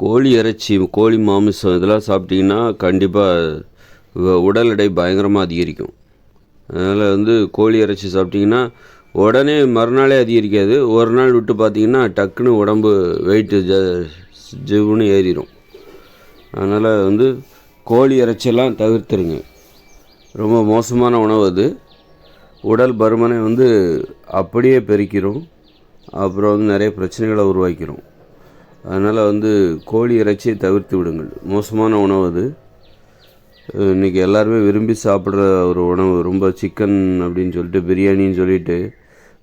கோழி இறைச்சி கோழி மாமிசம் இதெல்லாம் சாப்பிட்டிங்கன்னா கண்டிப்பாக உடல் எடை பயங்கரமாக அதிகரிக்கும். அதனால் வந்து கோழி இறைச்சி சாப்பிட்டிங்கன்னா உடனே மறுநாளே அதிகரிக்காது. ஒரு நாள் விட்டு பார்த்தீங்கன்னா டக்குன்னு உடம்பு வெயிட்டு ஜ ஜிவுன்னு ஏறிடும் அதனால் வந்து கோழி இறைச்சியெல்லாம் தவிர்த்துருங்க. ரொம்ப மோசமான உணவு அது. உடல் பருமனை வந்து அப்படியே பெருக்கிறோம் அப்புறம் வந்து நிறைய பிரச்சனைகளை உருவாக்கிறோம் அதனால் வந்து கோழி இறைச்சியை தவிர்த்து விடுங்கள். மோசமான உணவு அது. இன்றைக்கி எல்லாருமே விரும்பி சாப்பிட்ற ஒரு உணவு. ரொம்ப சிக்கன் அப்படின்னு சொல்லிட்டு பிரியாணின்னு சொல்லிட்டு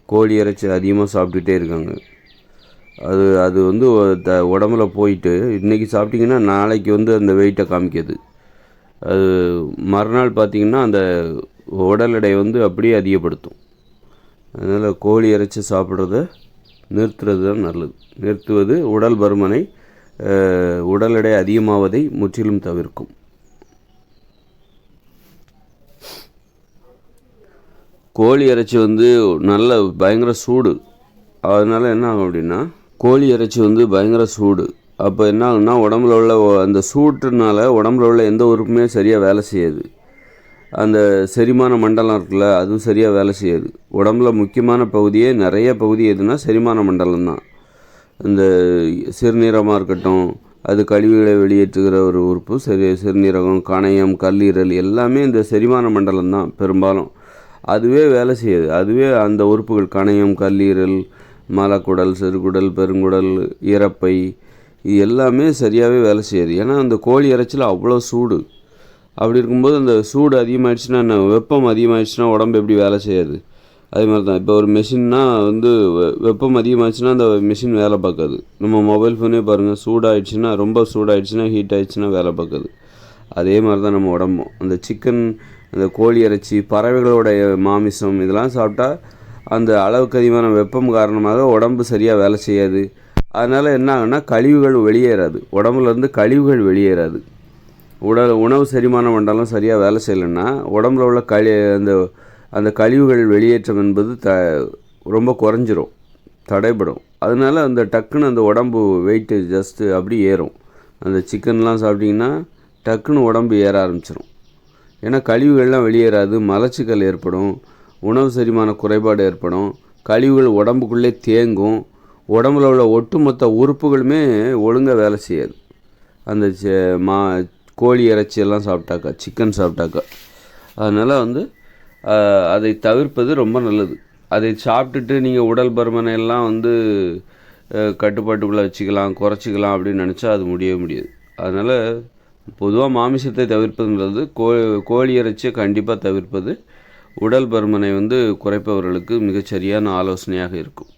கோழி இறைச்சி அதிகமாக சாப்பிட்டுட்டே இருக்காங்க. அது அது வந்து த உடம்புல போயிட்டு இன்றைக்கி சாப்பிட்டிங்கன்னா நாளைக்கு வந்து அந்த வெயிட்டை காமிக்கிது. அது மறுநாள் பார்த்திங்கன்னா அந்த உடல் எடை வந்து அப்படியே அதிகப்படுத்தும். அதனால் கோழி இறைச்சி சாப்பிட்றத நிறுத்துறது தான் நல்லது. நிறுத்துவது உடல் பருமனை உடல் எடை அதிகமாவதை முற்றிலும் தவிர்க்கும். கோழி இறைச்சி வந்து நல்ல பயங்கர சூடு. அதனால் என்ன ஆகும் அப்படின்னா கோழி இறைச்சி வந்து பயங்கர சூடு. அப்போ என்ன ஆகுன்னா உடம்புல உள்ள அந்த சூட்டுனால உடம்புல உள்ள எந்த உறுப்புமே சரியாக வேலை செய்யாது. அந்த செரிமான மண்டலம் இருக்குல்ல அதுவும் சரியாக வேலை செய்யாது. உடம்புல முக்கியமான பகுதியே நிறைய பகுதி எதுனா செரிமான மண்டலம் தான். இந்த சிறுநீரமாக இருக்கட்டும் அது கழிவுகளை வெளியேற்றுகிற ஒரு உறுப்பு சரி சிறுநீரகம் கணையம் கல்லீரல் எல்லாமே இந்த செரிமான மண்டலம் தான் பெரும்பாலும். அதுவே வேலை செய்யாது. அதுவே அந்த உறுப்புகள் கணையம் கல்லீரல் மலக்குடல் சிறுகுடல் பெருங்குடல் இறப்பை இது எல்லாமே சரியாகவே வேலை செய்யாது. ஏன்னா அந்த கோழி இறைச்சியில் அவ்வளோ சூடு. அப்படி இருக்கும்போது அந்த சூடு அதிகமாகிடுச்சுன்னா என்ன வெப்பம் அதிகமாகிடுச்சுன்னா உடம்பு எப்படி வேலை செய்யாது? அதே மாதிரி தான் இப்போ ஒரு மிஷின்னா வந்து வெப்பம் அதிகமாகிடுச்சுன்னா அந்த மிஷின் வேலை பார்க்காது. நம்ம மொபைல் ஃபோனே பாருங்கள் சூடாகிடுச்சுன்னா ரொம்ப சூடாகிடுச்சுன்னா ஹீட் ஆகிடுச்சுன்னா வேலை பார்க்காது. அதே மாதிரி தான் நம்ம உடம்பும். அந்த சிக்கன் அந்த கோழி இறைச்சி பறவைகளோடைய மாமிசம் இதெல்லாம் சாப்பிட்டா அந்த அளவுக்கு அதிகமான வெப்பம் காரணமாக உடம்பு சரியாக வேலை செய்யாது. அதனால் என்ன ஆகுன்னா கழிவுகள் வெளியேறாது. உடம்புலேருந்து கழிவுகள் வெளியேறாது. உடல் உணவு செரிமானம் பண்ணாலும் சரியாக வேலை செய்யலைன்னா உடம்புல உள்ள கழி அந்த அந்த கழிவுகள் வெளியேற்றம் என்பது த ரொம்ப குறைஞ்சிரும் தடைபடும். அதனால அந்த டக்குன்னு அந்த உடம்பு வெயிட்டு ஜஸ்ட்டு அப்படி ஏறும். அந்த சிக்கன்லாம் சாப்பிட்டிங்கன்னா டக்குன்னு உடம்பு ஏற ஆரம்பிச்சிடும் ஏன்னா கழிவுகள்லாம் வெளியேறாது மலச்சிக்கல் ஏற்படும் உணவு செரிமான குறைபாடு ஏற்படும் கழிவுகள் உடம்புக்குள்ளே தேங்கும் உடம்புல உள்ள ஒட்டுமொத்த உறுப்புகளுமே ஒழுங்காக வேலை செய்யாது. அந்த மா கோழி இறைச்சி எல்லாம் சாப்பிட்டாக்கா சிக்கன் சாப்பிட்டாக்கா. அதனால் வந்து அதை தவிர்ப்பது ரொம்ப நல்லது. அதை சாப்பிட்டுட்டு நீங்கள் உடல் பருமனை எல்லாம் வந்து கட்டுப்பாட்டுக்குள்ளே வச்சுக்கலாம் குறைச்சிக்கலாம் அப்படின்னு நினச்சா அது முடியவே முடியாது. அதனால் பொதுவாக மாமிசத்தை தவிர்ப்பதுன்றது கோ கோழி இறைச்சியை கண்டிப்பாக தவிர்ப்பது உடல் பருமனை வந்து குறைப்பவர்களுக்கு மிகச்சரியான ஆலோசனையாக இருக்கும்.